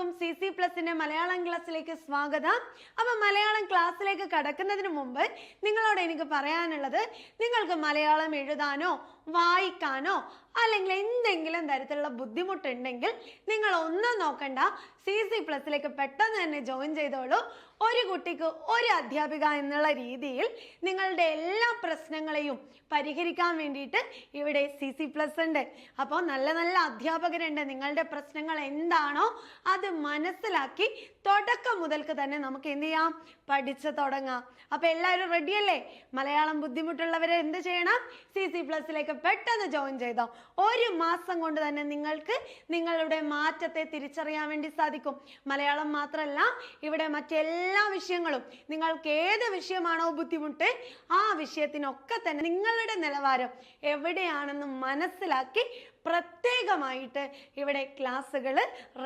എല്ലാവർക്കും C C പ്ലസിന്റെ Malayalam ക്ലാസ്സിലേക്ക് സ്വാഗതം. അപ്പൊ മലയാളം ക്ലാസ്സിലേക്ക് കടക്കുന്നതിന് മുമ്പ് നിങ്ങളോട് എനിക്ക് പറയാനുള്ളത് നിങ്ങൾക്ക് മലയാളം എഴുതാനോ വായിക്കാനോ അല്ലെങ്കിൽ എന്തെങ്കിലും തരത്തിലുള്ള ബുദ്ധിമുട്ടുണ്ടെങ്കിൽ നിങ്ങൾ ഒന്നും നോക്കണ്ട. സി സി പ്ലസിലേക്ക് പെട്ടെന്ന് തന്നെ ജോയിൻ ചെയ്തോളൂ. ഒരു കുട്ടിക്ക് ഒരു അധ്യാപിക എന്നുള്ള രീതിയിൽ നിങ്ങളുടെ എല്ലാ പ്രശ്നങ്ങളെയും പരിഹരിക്കാൻ വേണ്ടിയിട്ട് ഇവിടെ സി സി പ്ലസ് ഉണ്ട്. അപ്പോൾ നല്ല നല്ല അധ്യാപകരുണ്ട്. നിങ്ങളുടെ പ്രശ്നങ്ങൾ എന്താണോ അത് മനസ്സിലാക്കി തുടക്കം മുതൽക്ക് തന്നെ നമുക്ക് എന്ത് ചെയ്യാം? പഠിച്ച് തുടങ്ങാം. അപ്പോൾ എല്ലാവരും റെഡിയല്ലേ മലയാളം ബുദ്ധിമുട്ടുള്ളവരെ എന്ത് ചെയ്യണം? സി സി പ്ലസിലേക്ക് പെട്ടെന്ന് ജോയിൻ ചെയ്തോ. ഒരു മാസം കൊണ്ട് തന്നെ നിങ്ങൾക്ക് നിങ്ങളുടെ മാറ്റത്തെ തിരിച്ചറിയാൻ വേണ്ടി സാധിക്കും. മലയാളം മാത്രമല്ല ഇവിടെ മറ്റെല്ലാ വിഷയങ്ങളും നിങ്ങൾക്ക് ഏത് വിഷയമാണോ ബുദ്ധിമുട്ട് ആ വിഷയത്തിനൊക്കെ തന്നെ നിങ്ങളുടെ നിലവാരം എവിടെയാണെന്ന് മനസ്സിലാക്കി പ്രത്യേകമായിട്ട് ഇവിടെ ക്ലാസ്സുകൾ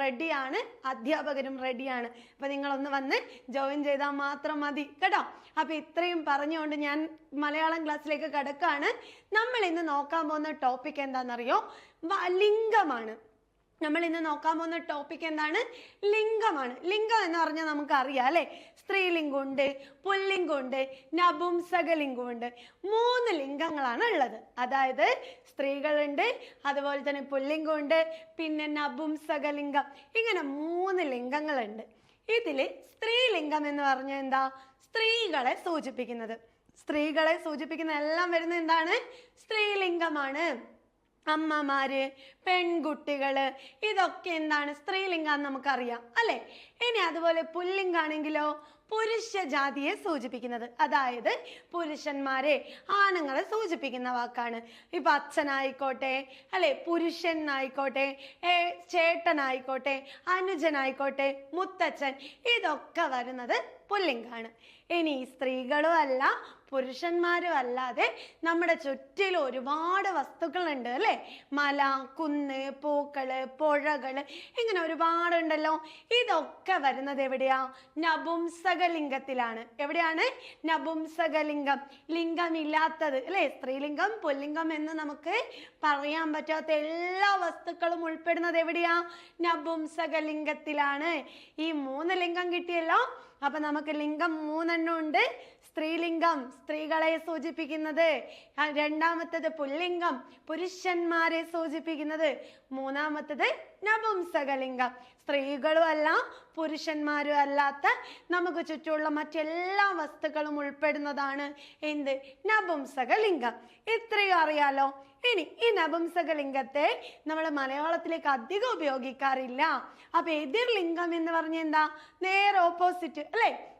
റെഡിയാണ് അധ്യാപകരും റെഡിയാണ്. അപ്പം നിങ്ങളൊന്ന് വന്ന് ജോയിൻ ചെയ്താൽ മാത്രം മതി കേട്ടോ? അപ്പോൾ ഇത്രയും പറഞ്ഞുകൊണ്ട് ഞാൻ മലയാളം ക്ലാസ്സിലേക്ക് കടക്കാണ്. നമ്മൾ ഇന്ന് നോക്കാൻ പോകുന്ന ടോപ്പിക് എന്താണെന്നറിയോ? ലിംഗമാണ്. നമ്മൾ ഇന്ന് നോക്കാൻ പോകുന്ന ടോപ്പിക് എന്താണ്? ലിംഗമാണ്. ലിംഗം എന്ന് പറഞ്ഞാൽ നമുക്ക് അറിയാം അല്ലെ? സ്ത്രീലിംഗമുണ്ട് പുല്ലിംഗമുണ്ട് നപുംസകലിംഗമുണ്ട് മൂന്ന് ലിംഗങ്ങളാണ് ഉള്ളത്. അതായത് സ്ത്രീകളുണ്ട് അതുപോലെ തന്നെ പുല്ലിംഗമുണ്ട് പിന്നെ നപുംസകലിംഗം ഇങ്ങനെ മൂന്ന് ലിംഗങ്ങളുണ്ട്. ഇതിൽ സ്ത്രീലിംഗം എന്ന് പറഞ്ഞാൽ എന്താ? സ്ത്രീകളെ സൂചിപ്പിക്കുന്നത്. സ്ത്രീകളെ സൂചിപ്പിക്കുന്ന എല്ലാം വരുന്നത് എന്താണ്? സ്ത്രീലിംഗമാണ്. അമ്മമാര് പെൺകുട്ടികൾ ഇതൊക്കെ എന്താണ്? സ്ത്രീലിംഗം നമുക്കറിയാം അല്ലെ? ഇനി അതുപോലെ പുല്ലിംഗാണെങ്കിലോ പുരുഷ ജാതിയെ സൂചിപ്പിക്കുന്നത്. അതായത് പുരുഷന്മാരെ ആണുങ്ങളെ സൂചിപ്പിക്കുന്ന വാക്കാണ്. ഇപ്പൊ അച്ഛനായിക്കോട്ടെ അല്ലെ പുരുഷൻ ഏ, ചേട്ടനായിക്കോട്ടെ അനുജനായിക്കോട്ടെ മുത്തച്ഛൻ ഇതൊക്കെ വരുന്നത് പുല്ലിംഗാണ്. ഇനി സ്ത്രീകളും അല്ല പുരുഷന്മാരും അല്ലാതെ നമ്മുടെ ചുറ്റിലും ഒരുപാട് വസ്തുക്കളുണ്ട് അല്ലേ? മല കുന്ന് പൂക്കൾ പുഴകൾ ഇങ്ങനെ ഒരുപാടുണ്ടല്ലോ. ഇതൊക്കെ വരുന്നത് എവിടെയാ? നപുംസകലിംഗത്തിലാണ്. എവിടെയാണ്? നപുംസകലിംഗം. ലിംഗമില്ലാത്തത് അല്ലെ? സ്ത്രീലിംഗം പുല്ലിംഗം എന്ന് നമുക്ക് പറയാൻ പറ്റാത്ത എല്ലാ വസ്തുക്കളും ഉൾപ്പെടുന്നത് എവിടെയാ? നപുംസകലിംഗത്തിലാണ്. ഈ മൂന്ന് ലിംഗം കിട്ടിയല്ലോ. അപ്പൊ നമുക്ക് ലിംഗം മൂന്നെണ്ണം ഉണ്ട്. സ്ത്രീലിംഗം സ്ത്രീകളെ സൂചിപ്പിക്കുന്നത്. രണ്ടാമത്തത് പുല്ലിംഗം പുരുഷന്മാരെ സൂചിപ്പിക്കുന്നത്. മൂന്നാമത്തത് നപുംസകലിംഗം. സ്ത്രീകളും അല്ല പുരുഷന്മാരും അല്ലാത്ത നമുക്ക് ചുറ്റുമുള്ള മറ്റെല്ലാ വസ്തുക്കളും ഉൾപ്പെടുന്നതാണ് എന്ത്? നപുംസകലിംഗം. ഇത്രയും അറിയാലോ? ഇനി ഈ നപുംസകലിംഗത്തെ നമ്മൾ മലയാളത്തിലേക്ക് അധികം ഉപയോഗിക്കാറില്ല. അപ്പൊ എതിർ ലിംഗം എന്ന് പറഞ്ഞ എന്താ? നേരെ ഓപ്പോസിറ്റ് അല്ലേ?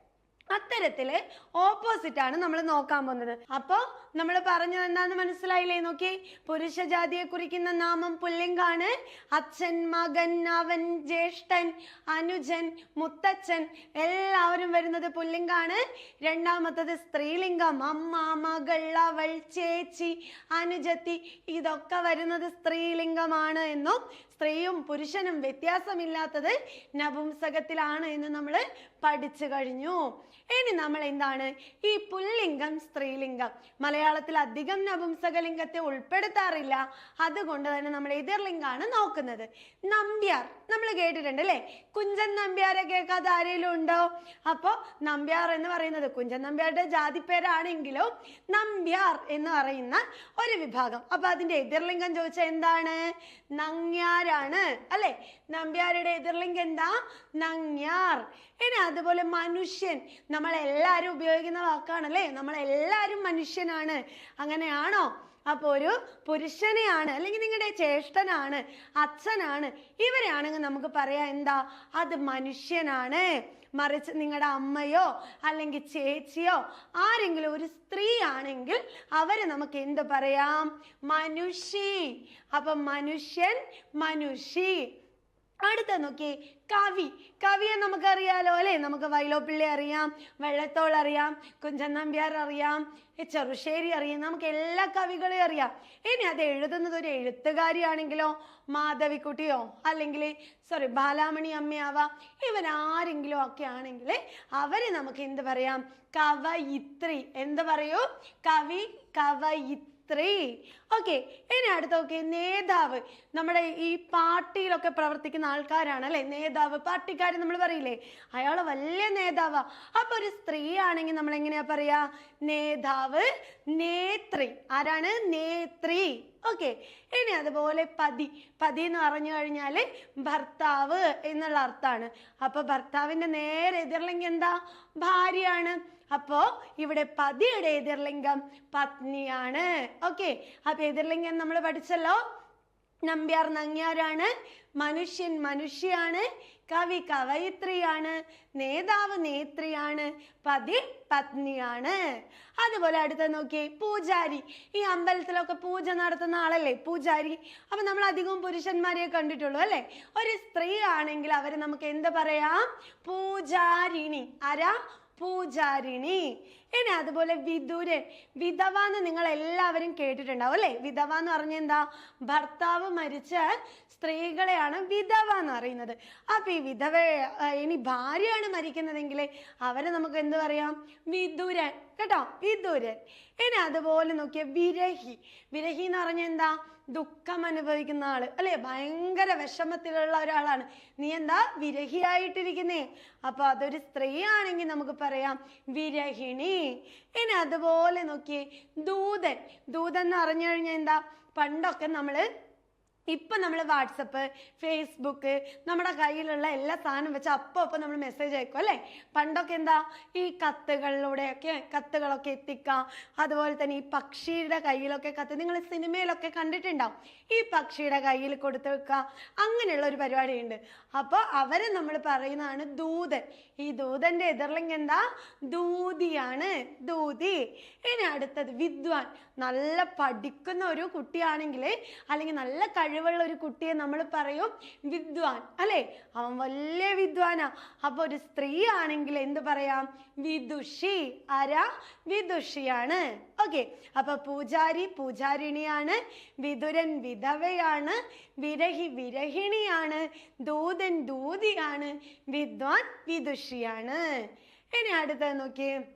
അത്തരത്തിൽ ഓപ്പോസിറ്റ് ആണ് നമ്മൾ നോക്കാൻ പോകുന്നത്. അപ്പോ നമ്മൾ പറഞ്ഞു എന്താന്ന് മനസ്സിലായില്ലേ? നോക്കി. പുരുഷ ജാതിയെ കുറിക്കുന്ന നാമം പുല്ലിംഗാണ്. അച്ഛൻ മകൻ അവൻ ജ്യേഷ്ഠൻ അനുജൻ മുത്തച്ഛൻ എല്ലാവരും വരുന്നത് പുല്ലിംഗാണ്. രണ്ടാമത്തത് സ്ത്രീലിംഗം. അമ്മ മകൾ അവൾ ചേച്ചി അനുജത്തി ഇതൊക്കെ വരുന്നത് സ്ത്രീലിംഗമാണ് എന്നും സ്ത്രീയും പുരുഷനും വ്യത്യാസമില്ലാത്തത് നപുംസകത്തിലാണ് എന്ന് നമ്മൾ പഠിച്ചു കഴിഞ്ഞു. ഇനി നമ്മൾ എന്താണ് ഈ പുല്ലിംഗം സ്ത്രീലിംഗം. മലയാളത്തിൽ അധികം നപുംസകലിംഗത്തെ ഉൾപ്പെടുത്താറില്ല. അതുകൊണ്ട് തന്നെ നമ്മൾ എതിർലിംഗാണ് നോക്കുന്നത്. നമ്പ്യാർ നമ്മൾ കേട്ടിട്ടുണ്ട് അല്ലേ? കുഞ്ചൻ നമ്പ്യാരെ കേൾക്കാതെ ആരെങ്കിലും ഉണ്ടോ? അപ്പോ നമ്പ്യാർ എന്ന് പറയുന്നത് കുഞ്ചൻ നമ്പ്യാരുടെ ജാതി പേരാണെങ്കിലും നമ്പ്യാർ എന്ന് പറയുന്ന ഒരു വിഭാഗം. അപ്പൊ അതിന്റെ എതിർലിംഗം ചോദിച്ചാൽ എന്താണ്? നങ്ങ്യാരാണ്. അല്ലെ? നമ്പ്യാരുടെ എതിർലിംഗം എന്താ? നങ്ങ്യാർ. ഇനി അതുപോലെ മനുഷ്യൻ. നമ്മൾ എല്ലാവരും ഉപയോഗിക്കുന്ന വാക്കാണല്ലേ? നമ്മൾ എല്ലാവരും മനുഷ്യനാണ്. അങ്ങനെയാണോ? അപ്പോൾ ഒരു പുരുഷനെയാണ് അല്ലെങ്കിൽ നിങ്ങളുടെ ചേഷ്ടനാണ് അച്ഛനാണ് ഇവരെയാണെങ്കിൽ നമുക്ക് പറയാം എന്താ? അത് മനുഷ്യനാണ്. മറിച്ച് നിങ്ങളുടെ അമ്മയോ അല്ലെങ്കിൽ ചേച്ചിയോ ആരെങ്കിലും ഒരു സ്ത്രീ ആണെങ്കിൽ അവരെ നമുക്ക് എന്ത് പറയാം? മനുഷി അപ്പം മനുഷ്യൻ മനുഷി അടുത്ത നോക്കിയേ കവി. കവിയെ നമുക്കറിയാലോ അല്ലേ? നമുക്ക് വൈലോപ്പിള്ളി അറിയാം വെള്ളത്തോൾ അറിയാം കുഞ്ചൻ നമ്പ്യാർ അറിയാം ചെറുശ്ശേരി അറിയാം നമുക്ക് എല്ലാ കവികളെയും അറിയാം. ഇനി അത് എഴുതുന്നത് ഒരു എഴുത്തുകാരിയാണെങ്കിലോ മാധവിക്കുട്ടിയോ അല്ലെങ്കിൽ സോറി ബാലാമണി അമ്മയാവാം ഇവരാരെങ്കിലും ഒക്കെ ആണെങ്കിൽ അവരെ നമുക്ക് എന്ത് പറയാം? കവയിത്രി. എന്ത് പറയൂ? കവി കവയിത്രി. ഓക്കെ ഇനി അടുത്ത ഓക്കെ നേതാവ്. നമ്മുടെ ഈ പാർട്ടിയിലൊക്കെ പ്രവർത്തിക്കുന്ന ആൾക്കാരാണ് അല്ലെ നേതാവ് പാർട്ടിക്കാർ നമ്മൾ പറയില്ലേ? അയാൾ വലിയ നേതാവാ. അപ്പൊ ഒരു സ്ത്രീ ആണെങ്കിൽ നമ്മൾ എങ്ങനെയാ പറയാ? നേതാവ് നേത്രി. ആരാണ്? നേത്രി. ഓക്കെ ഇനി അതുപോലെ പതി. പതി എന്ന് പറഞ്ഞു കഴിഞ്ഞാൽ ഭർത്താവ് എന്നുള്ള അർത്ഥമാണ്. അപ്പൊ ഭർത്താവിന്റെ നേരെ എതിർലിംഗം എന്താ? ഭാര്യയാണ്. അപ്പോ ഇവിടെ പതിയുടെ എതിർലിംഗം പത്നിയാണ്. ഓക്കെ അപ്പൊ എതിർലിംഗം നമ്മൾ പഠിച്ചല്ലോ. നമ്പ്യാർ നങ്ങ്യാരാണ്. മനുഷ്യൻ മനുഷ്യയാണ്. കവി കവയിത്രിയാണ്. നേതാവ് നേത്രിയാണ്. പതി പത്നിയാണ്. അതുപോലെ അടുത്ത നോക്കിയേ പൂജാരി. ഈ അമ്പലത്തിലൊക്കെ പൂജ നടത്തുന്ന ആളല്ലേ പൂജാരി? അപ്പൊ നമ്മൾ അധികവും പുരുഷന്മാരെ കണ്ടിട്ടുള്ളൂ അല്ലെ? ഒരു സ്ത്രീ ആണെങ്കിൽ അവരെ നമുക്ക് എന്ത് പറയാം? പൂജാരിണി. ആരാ? പൂജാരിണി ഇനി അതുപോലെ വിദൂരൻ വിധവ എന്ന് നിങ്ങൾ എല്ലാവരും കേട്ടിട്ടുണ്ടാവും അല്ലേ? വിധവ എന്ന് പറഞ്ഞ എന്താ? ഭർത്താവ് മരിച്ച സ്ത്രീകളെയാണ് വിധവ എന്ന് പറയുന്നത്. അപ്പൊ ഈ വിധവ ഇനി ഭാര്യയാണ് മരിക്കുന്നതെങ്കിൽ അവരെ നമുക്ക് എന്ത് പറയാം? വിദുരൻ കേട്ടോ? വിദുരൻ. ഇനി അതുപോലെ നോക്കിയ വിരഹി. വിരഹി എന്ന് പറഞ്ഞ എന്താ? ദുഃഖം അനുഭവിക്കുന്ന ആൾ അല്ലെ? ഭയങ്കര വിഷമത്തിലുള്ള ഒരാളാണ്. നീ എന്താ? വിരഹിയായിട്ടിരിക്കുന്നേ. അപ്പൊ അതൊരു സ്ത്രീ ആണെങ്കിൽ നമുക്ക് പറയാം വിരഹിണി. ഇനി അതുപോലെ നോക്കിയേ. ദൂതൻ. ദൂതൻ എന്ന് പറഞ്ഞു കഴിഞ്ഞാൽ എന്താ? പണ്ടൊക്കെ നമ്മൾ ഇപ്പൊ നമ്മൾ വാട്സപ്പ് ഫേസ്ബുക്ക് നമ്മുടെ കയ്യിലുള്ള എല്ലാ സാധനം വെച്ച് അപ്പം അപ്പം നമ്മൾ മെസ്സേജ് അയക്കും അല്ലേ? പണ്ടൊക്കെ എന്താ ഈ കത്തുകളിലൂടെയൊക്കെ കത്തുകളൊക്കെ എത്തിക്കാം. അതുപോലെ തന്നെ ഈ പക്ഷിയുടെ കയ്യിലൊക്കെ കത്ത് നിങ്ങൾ സിനിമയിലൊക്കെ കണ്ടിട്ടുണ്ടാവും. ഈ പക്ഷിയുടെ കയ്യിൽ കൊടുത്തു വെക്കുക അങ്ങനെയുള്ള ഒരു പരിപാടിയുണ്ട്. അപ്പോൾ അവരെ നമ്മൾ പറയുന്നതാണ് ദൂതൻ. ഈ ദൂതന്റെ എതിർലിംഗ് എന്താ? ദൂതിയാണ് ദൂതി. ഇനി അടുത്തത് വിദ്വാൻ. നല്ല പഠിക്കുന്ന ഒരു കുട്ടിയാണെങ്കിൽ അല്ലെങ്കിൽ നല്ല കഴിവുള്ള ഒരു കുട്ടിയെ നമ്മൾ പറയും വിദ്വാൻ അല്ലെ? അവൻ വലിയ വിദ്വാനാ. അപ്പൊ ഒരു സ്ത്രീ ആണെങ്കിൽ എന്ത് പറയാം? വിദുഷി ആരാ വിദുഷിയാണ്. ഓക്കെ. അപ്പൊ പൂജാരി പൂജാരിണിയാണ് വിതുരൻ വിധവയാണ് വിരഹി വിരഹിണിയാണ് ദൂതൻ ദൂതിയാണ് വിദ്വാൻ വിദുഷിയാണ്. ഇനി അടുത്തത് നോക്കിയേ.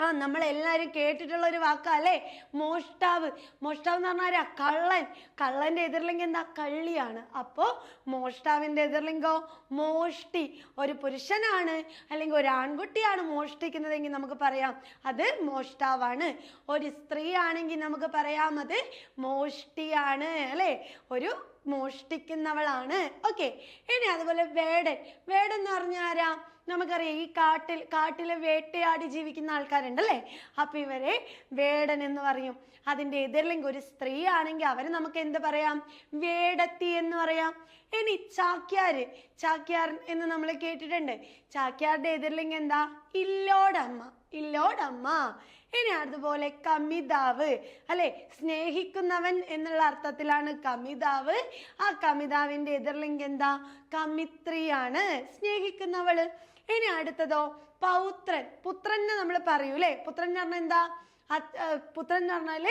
ആ നമ്മൾ എല്ലാവരും കേട്ടിട്ടുള്ള ഒരു വാക്കാ അല്ലേ മോഷ്ടാവ്. മോഷ്ടാവ് എന്ന് പറഞ്ഞാൽ ആരാ? കള്ളൻ. കള്ളന്റെ എതിർലിംഗം എന്താ? കള്ളിയാണ്. അപ്പോ മോഷ്ടാവിന്റെ എതിർലിംഗോ? മോഷ്ടി. ഒരു പുരുഷനാണ് അല്ലെങ്കിൽ ഒരു ആൺകുട്ടിയാണ് മോഷ്ടിക്കുന്നതെങ്കിൽ നമുക്ക് പറയാം അത് മോഷ്ടാവാണ്. ഒരു സ്ത്രീ ആണെങ്കിൽ നമുക്ക് പറയാം അത് മോഷ്ടിയാണ് അല്ലേ? ഒരു മോഷ്ടിക്കുന്നവളാണ്. ഓക്കെ ഇനി അതുപോലെ വേടൻ. വേടൻ എന്ന് പറഞ്ഞാൽ ആരാ? നമുക്കറിയാം ഈ കാട്ടിൽ കാട്ടിലെ വേട്ടയാടി ജീവിക്കുന്ന ആൾക്കാരുണ്ടല്ലേ അപ്പൊ ഇവരെ വേടൻ എന്ന് പറയും. അതിന്റെ എതിർലിംഗ് ഒരു സ്ത്രീ ആണെങ്കിൽ അവർ നമുക്ക് എന്ത് പറയാം? വേടത്തി എന്ന് പറയാം. ഇനി ചാക്യാര് ചാക്യാർ എന്ന് നമ്മൾ കേട്ടിട്ടുണ്ട്. ചാക്യാരുടെ എതിർലിംഗ് എന്താ? ഇല്ലോടമ്മ. ഇല്ലോടമ്മ. ഇനി അതുപോലെ കമിതാവ് അല്ലെ? സ്നേഹിക്കുന്നവൻ എന്നുള്ള അർത്ഥത്തിലാണ് കമിതാവ്. ആ കമിതാവിന്റെ എതിർലിംഗ് എന്താ? കമിത്രിയാണ്. സ്നേഹിക്കുന്നവൾ. ഇനി അടുത്തതോ? പൗത്രൻ. പുത്രനെ നമ്മൾ പറയൂലേ പുത്രൻ എന്ന് പറഞ്ഞാൽ എന്താ? പുത്രൻ എന്ന് പറഞ്ഞാൽ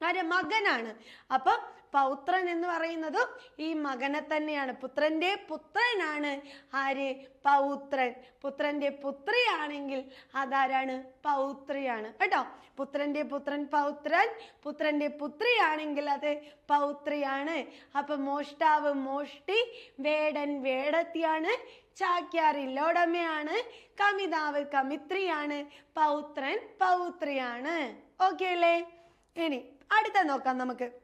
ആരെ മകനാണ്. അപ്പൊ പൗത്രൻ എന്ന് പറയുന്നത് ഈ മകനെ തന്നെയാണ്. പുത്രന്റെ പുത്രനാണ് ആര്? പൗത്രൻ. പുത്രന്റെ പുത്രിയാണെങ്കിൽ അതാരാണ്? പൗത്രിയാണ്. കേട്ടോ? പുത്രന്റെ പുത്രൻ പൗത്രൻ പുത്രന്റെ പുത്രിയാണെങ്കിൽ അത് പൗത്രിയാണ്. അപ്പൊ മോഷ്ടാവ് മോഷ്ടി വേടൻ വേടത്തിയാണ് ചാക്യാർ ഇല്ലോടമയാണ് കമിതാവ് കമിത്രിയാണ് പൗത്രൻ പൗത്രിയാണ്. ഓക്കെ അല്ലേ? ഇനി അടുത്ത നോക്കാം നമുക്ക്.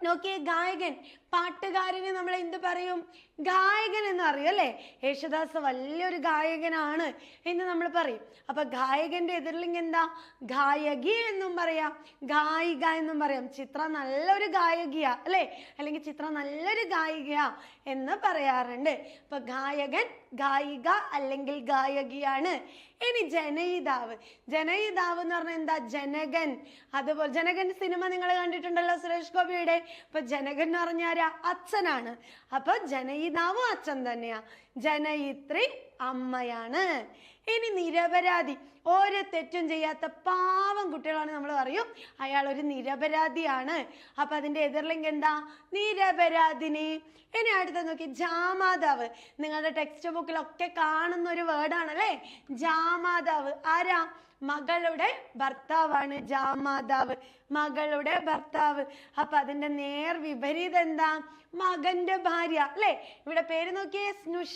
നോക്കിയേ ഗായകൻ പാട്ടുകാരനെ നമ്മൾ എന്ത് പറയും? ഗായകൻ എന്ന് പറയും അല്ലേ? യേശുദാസ് വലിയൊരു ഗായകനാണ് എന്ന് നമ്മൾ പറയും. അപ്പൊ ഗായകന്റെ എതിർലിംഗ് എന്താ? ഗായകി എന്നും പറയാം ഗായിക എന്നും പറയാം. ചിത്ര നല്ലൊരു ഗായകിയാ അല്ലേ? അല്ലെങ്കിൽ ചിത്ര നല്ലൊരു ഗായികയാ എന്ന് പറയാറുണ്ട്. അപ്പൊ ഗായകൻ ഗായിക അല്ലെങ്കിൽ ഗായകിയാണ്. ഇനി ജനയിതാവ്. ജനയിതാവ് എന്ന് പറഞ്ഞാൽ എന്താ? ജനകൻ. അതുപോലെ ജനകൻ സിനിമ നിങ്ങൾ കണ്ടിട്ടുണ്ടല്ലോ സുരേഷ് ഗോപിയുടെ. അപ്പൊ ജനകൻ എന്ന് പറഞ്ഞാൽ ആരാ? അച്ഛനാണ്. അപ്പൊ ജനയിതാവും അച്ഛൻ തന്നെയാ. ജനയിത്രി അമ്മയാണ്. ഇനി നിരപരാധി. ഒരു തെറ്റും ചെയ്യാത്ത പാവം കുട്ടികളാണ് നമ്മൾ പറയും. അയാൾ ഒരു നിരപരാധിയാണ്. അപ്പൊ അതിന്റെ എതിർലിംഗ് എന്താ? നിരപരാധിനി. ഇനി അടുത്ത നോക്കി ജാമാതാവ്. നിങ്ങളുടെ ടെക്സ്റ്റ് ബുക്കിലൊക്കെ കാണുന്ന ഒരു വേർഡാണ് അല്ലേ ജാമാതാവ്. ആരാ? മകളുടെ ഭർത്താവാണ് ജാമാതാവ്. മകളുടെ ഭർത്താവ്. അപ്പൊ അതിന്റെ നേർ വിപരീതം എന്താ? മകന്റെ ഭാര്യ. അല്ലെ? ഇവിടെ പേര് നോക്കിയേ സ്നുഷ.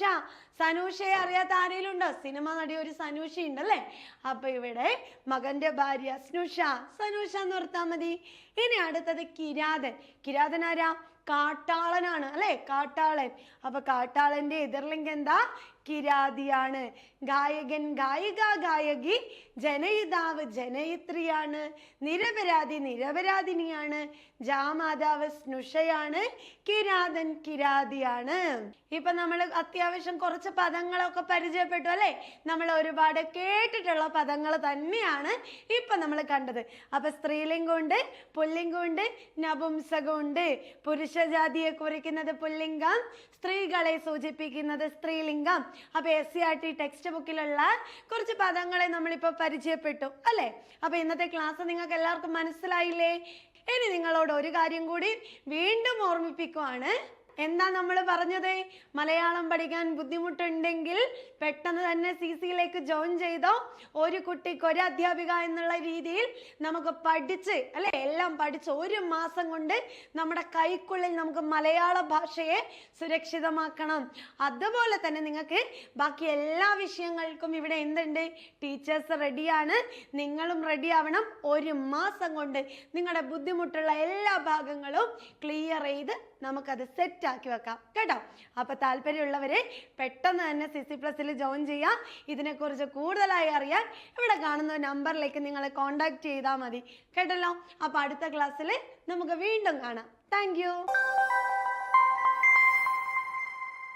സനൂഷയെ അറിയാത്ത ആരെങ്കിലും ഉണ്ടോ സിനിമ നടി ഒരു സനൂഷ ഉണ്ട് അല്ലെ? അപ്പൊ ഇവിടെ മകന്റെ ഭാര്യ സ്നുഷ. സനൂഷ എന്ന് ഓർത്താ മതി. ഇനി അടുത്തത് കിരാതൻ. കിരാതൻ ആരാ? കാട്ടാളനാണ്. അല്ലെ? കാട്ടാളൻ. അപ്പൊ കാട്ടാളന്റെ എതിർലിംഗ് എന്താ? കിരാതിയാണ്. ഗായകൻ ഗായിക ഗായകി ജനയിതാവ് ജനയിത്രിയാണ്. നിരപരാധി നിരപരാധിനിയാണ്. ജാമാതാവ് സ്നുഷയാണ്. കിരാതൻ കിരാതിയാണ്. ഇപ്പൊ നമ്മൾ അത്യാവശ്യം കുറച്ച് പദങ്ങളൊക്കെ പരിചയപ്പെട്ടു അല്ലെ? നമ്മൾ ഒരുപാട് കേട്ടിട്ടുള്ള പദങ്ങൾ തന്നെയാണ് ഇപ്പൊ നമ്മൾ കണ്ടത്. അപ്പൊ സ്ത്രീലിംഗം ഉണ്ട് പുല്ലിംഗം ഉണ്ട് നപുംസകം ഉണ്ട് പുരുഷജാതിയെ കുറിക്കുന്നത് പുല്ലിംഗം സ്ത്രീകളെ സൂചിപ്പിക്കുന്നത് സ്ത്രീലിംഗം. അപ്പൊ S C R T text ബുക്കിലുള്ള കുറച്ച് പദങ്ങളെ നമ്മളിപ്പോ പരിചയപ്പെട്ടു അല്ലെ? അപ്പൊ ഇന്നത്തെ ക്ലാസ് നിങ്ങൾക്ക് എല്ലാവർക്കും മനസ്സിലായില്ലേ? ഇനി നിങ്ങളോട് ഒരു കാര്യം കൂടി വീണ്ടും ഓർമ്മിപ്പിക്കുവാണ്. എന്താ നമ്മൾ പറഞ്ഞത്? മലയാളം പഠിക്കാൻ ബുദ്ധിമുട്ടുണ്ടെങ്കിൽ പെട്ടെന്ന് തന്നെ സി സിയിലേക്ക് ജോയിൻ ചെയ്തോ? ഒരു കുട്ടിക്ക് ഒരു അധ്യാപിക എന്നുള്ള രീതിയിൽ നമുക്ക് പഠിച്ച് അല്ലെ? എല്ലാം പഠിച്ച് ഒരു മാസം കൊണ്ട് നമ്മുടെ കൈക്കുള്ളിൽ നമുക്ക് മലയാള ഭാഷയെ സുരക്ഷിതമാക്കണം. അതുപോലെ തന്നെ നിങ്ങൾക്ക് ബാക്കി എല്ലാ വിഷയങ്ങൾക്കും ഇവിടെ എന്തുണ്ട്? ടീച്ചേഴ്സ് റെഡിയാണ്. നിങ്ങളും റെഡി ആവണം. ഒരു മാസം കൊണ്ട് നിങ്ങളുടെ ബുദ്ധിമുട്ടുള്ള എല്ലാ ഭാഗങ്ങളും ക്ലിയർ ചെയ്ത് നമുക്കത് സെറ്റ് ആക്കി വെക്കാം. കേട്ടോ? അപ്പൊ താല്പര്യമുള്ളവരെ പെട്ടെന്ന് തന്നെ സി സി പ്ലസിൽ ജോയിൻ ചെയ്യാം. ഇതിനെക്കുറിച്ച് കൂടുതലായി അറിയാൻ ഇവിടെ കാണുന്ന നമ്പറിലേക്ക് നിങ്ങൾ കോൺടാക്ട് ചെയ്താൽ മതി. കേട്ടല്ലോ? അപ്പൊ അടുത്ത ക്ലാസ്സിൽ നമുക്ക് വീണ്ടും കാണാം. താങ്ക്